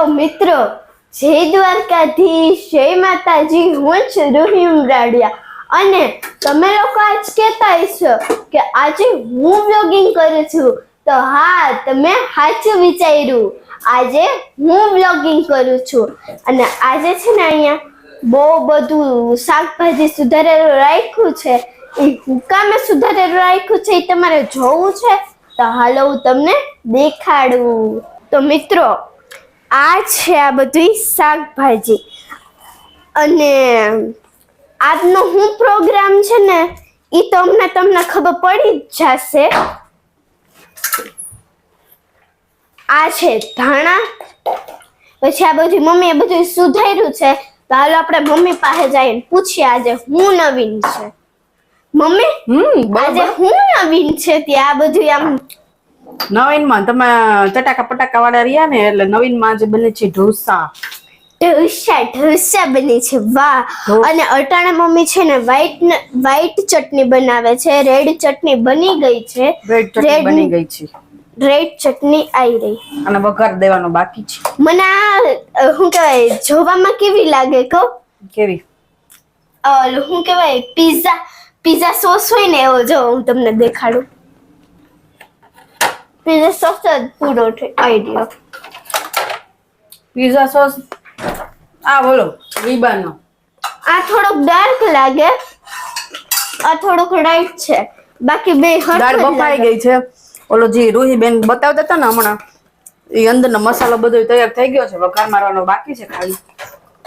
તો મિત્રો, જય દ્વારકાધીશ, જય માતાજી, હું છું રૂહી ઉમરાડિયા. અને તમે લોકો આજ કહેતા હશો કે આજે હું બ્લોગિંગ કરું છું. તો હા, તમે સાચું વિચાર્યું. આજે હું બ્લોગિંગ કરું છું. અને આજે છે ને અહીંયા બહુ બધું શાકભાજી સુધારેલું રાખ્યું છે. એ હુકામે સુધારેલું રાખ્યું છે, એ તમારે જોવું છે? તો હાલો, હું તમને દેખાડું. તો મિત્રો આ છે આ બધી શાકભાજી. અને આજનો હું પ્રોગ્રામ છે ને એ તો અમને તમને ખબર પડી જ જશે. આ છે ધાણા. પછી આ બધી મમ્મીએ બધું સુધાર્યું છે. તો હાલો આપણે મમ્મી પાસે જઈને પૂછીએ આજે હું નવીન છે. મમ્મી આજે હું નવીન છે ત્યાં બધું આમ નવીનમાં તમે ચટાકા પટાકા વાળા રહ્યા ને એટલે નવીનમાં જે બને છે ઢોસા. ઢોસા ઢોસા બને છે વાહ. અને અટાણા મમ્મી છે ને વ્હાઈટ વ્હાઈટ ચટણી બનાવે છે રેડ ચટણી બની ગઈ છે. રેડ ચટણી બની ગઈ છે. રેડ ચટણી આવી રહી. અને વઘાર દેવાનો બાકી છે. મને આ શું કહેવાય જોવામાં કેવી લાગે કહો? કેવી? શું કહેવાય પીઝા પીઝા સોસ હોય ને એવો જો હું તમને દેખાડું. પિઝા સોસ જ પૂરો આઈડિયા પીઝા સોસ આ બોલો રીબાનો. આ થોડોક ડાર્ક લાગે આ થોડોક લાઈટ છે. બાકી બે દાળ બફાઈ ગઈ છે. ઓલો જે રૂહી બેન બતાવતા હતા ને હમણાં એ અંદરનો મસાલો બધો તૈયાર થઈ ગયો છે. વઘાર મારવાનો બાકી છે ખાલી.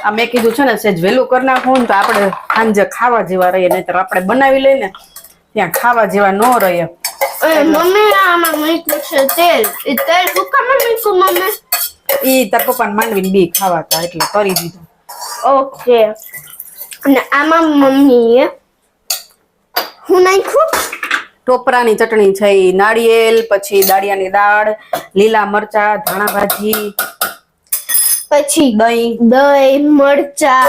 આ મેં કીધું છે ને સેજ વહેલું કરી નાખવું ને તો આપણે સાંજે ખાવા જેવા રહીએ નહીતર આપણે બનાવી લઈને ત્યાં ખાવા જેવા ન રહીએ. એ મમ્મી આમાં મૂક્યું છે તેલ એ તેલ સુકામાં મૂક્યું મમ્મી એ તાર પપ્પાને માંડવીને બી ખાવા હતા એટલે કરી દીધું ઓકે અને આમાં મમ્મીએ હું નાખ્યું ટોપરાની ચટણી છે ઈ નાળિયેર પછી દાળિયાની દાળ લીલા મરચા ધાણા ભાજી પછી દહીં દહીં મરચા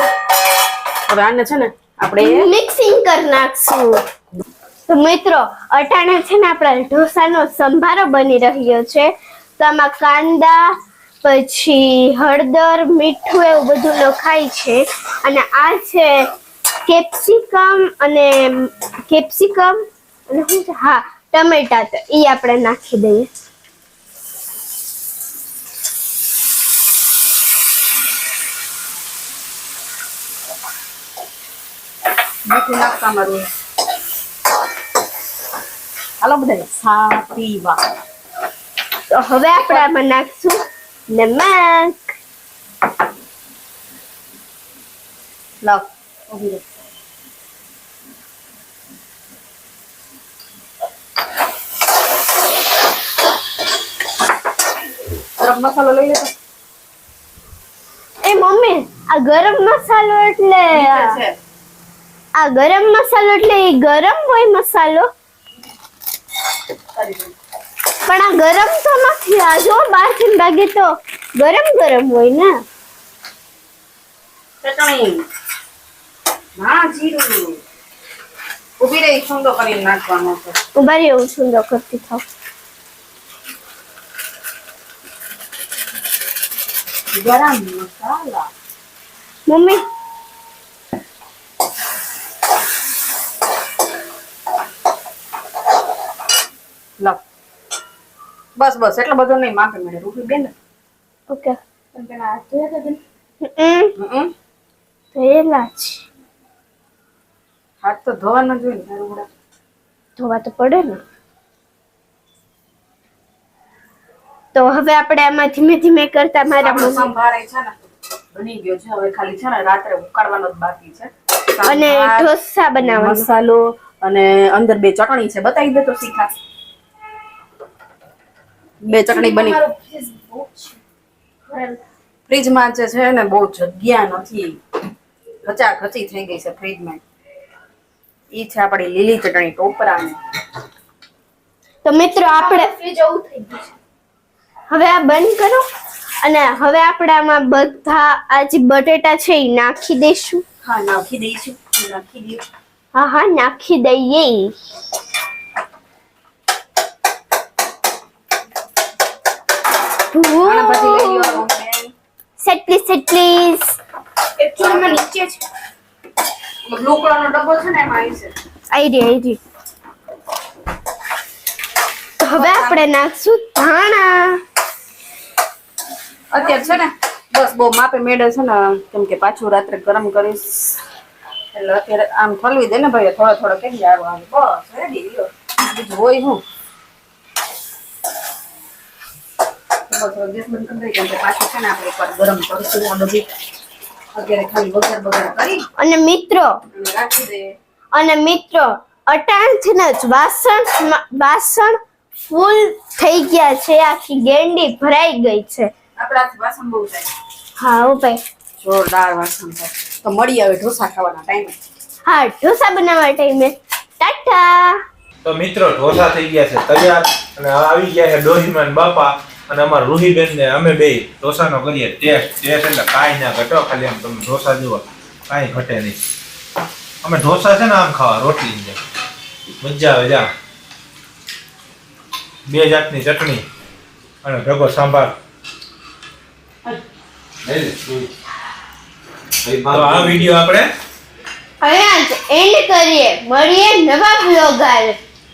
હવે આને છે ને આપણે મિક્સિંગ કરી નાખશું તો મિત્રો, અટાણે છે ને આપણા ઢોસાનો સંભારો બની રહ્યો છે. તો આમાં કાંદા, પછી હળદર, મીઠું એવું બધું નખાય છે. અને આ છે કેપ્સિકમ અને કેપ્સિકમ અને શું છે? હા, ટમેટા તો એ આપણે નાખી દઈએ. નાખતા મારું. હાલો બધા સા પીવા તો હવે આપણે આમાં નાખશું નમક. ગરમ મસાલો લઈ લેતો એ મમ્મી આ ગરમ મસાલો એટલે આ ગરમ મસાલો એટલે એ ગરમ હોય મસાલો? પણ આ ગરમ તો નથી. આ જો બહારથી લાગે તો ગરમ ગરમ હોય ને. ચટણી. ના જીરું. ઊભી રહી છૂંદો કરીને નાખવાનો છે. ઊભા રહી એવું સુંદર કરતી થાવ ગરમ મસાલા. મમ્મી લાવ. બસ બસ એટલો બધો નહીં માપે મને રૂપી બેન? ઓકે. પણ પેલા હાથ ધોયા હતા બેન? હમ. હમ. છે હાથ તો ધોવાના જોઈએ ને તારું ધોવા તો પડે ને. તો હવે આપણે આમાં ધીમે ધીમે કરતા મારા મમ્મી. છે ને બની ગયો છે. હવે ખાલી છે ને રાત્રે ઉકાળવાનો જ બાકી છે. અને ઢોસા બનાવવાનું. મસાલો અને અંદર બે ચટણી છે. બતાવી દે તો શીખા. બે ચટણી બની. ફ્રીજમાં જે છે. ને બહુ જગ્યા નથી. ખચાખચી થઈ ગઈ છે ફ્રીજમાં ઈ છે આપણી લીલી ચટણી ટોપરાની. તો મિત્રો આપણે હવે આ બંધ કરો અને હવે આપણે આમાં બધા આ જે બટેટા છે એ નાખી દઈશું. હા નાખી દઈશું. નાખી દઈશું. હા હા નાખી દઈએ. ઢોકળાનો ડબ્બો છે ને એમાં આવી છે. ID ID. તો હવે આપણે નાખશું ધાણા. અત્યારે છે ને બસ બહુ માપે મેળે છે ને કેમ કે પાછું રાત્રે ગરમ કરીશ. એટલે અત્યારે આમ ઠલવી દે ને ભાઈ થોડો થોડો કેમ જાડો આવે બસ રેડી લ્યો. બીજું હોય હું બસ ગેસ બંધ કરી દઈએ કેમ કે પાછું છે ને આપણે ગરમ કરીશું આ બધી. અત્યારે ખાલી વઘાર વઘાર કરી અને મિત્રો અને રાખી દઈએ. અને મિત્રો અટાણથી જ વાસણ વાસણ ફૂલ થઈ ગયા છે. આખી ગેંડી ભરાઈ ગઈ છે. આપણાથી વાસણ બહુ થાય. હા હો ભાઈ. જોરદાર વાસણ થાય. તો મળી આવે ઢોસા ખાવાના ટાઈમે હા ઢોસા બનાવવા ટાઈમે ટાટા. તો મિત્રો ઢોસા થઈ ગયા છે. તૈયાર. અને આવી ગયા છે ડોહીમાન બાપા. અને અમારા રૂહીબેન ને અમે બે ઢોસાનો કરીએ ટેસ્ટ. ટેસ્ટ એટલે કાંઈ ના ઘટો ખાલી આમ તમે ઢોસા જુઓ. કાંઈ ઘટે નહીં. અમે ઢોસા છે ને આમ ખાવા, રોટલી છે મજા આવે જા બે જાતની ચટણી અને ભેગો સાંભાર. આ વીડિયો આપણે અહીંયા એન્ડ કરીએ. મળીએ નવા બ્લોગ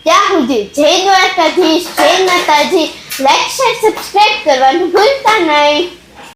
ત્યાં સુધી જય દ્વારકાધીશ, જય માતાજી. લાઈક શેર સબસ્ક્રાઇબ કરવાનું ભૂલતા નહીં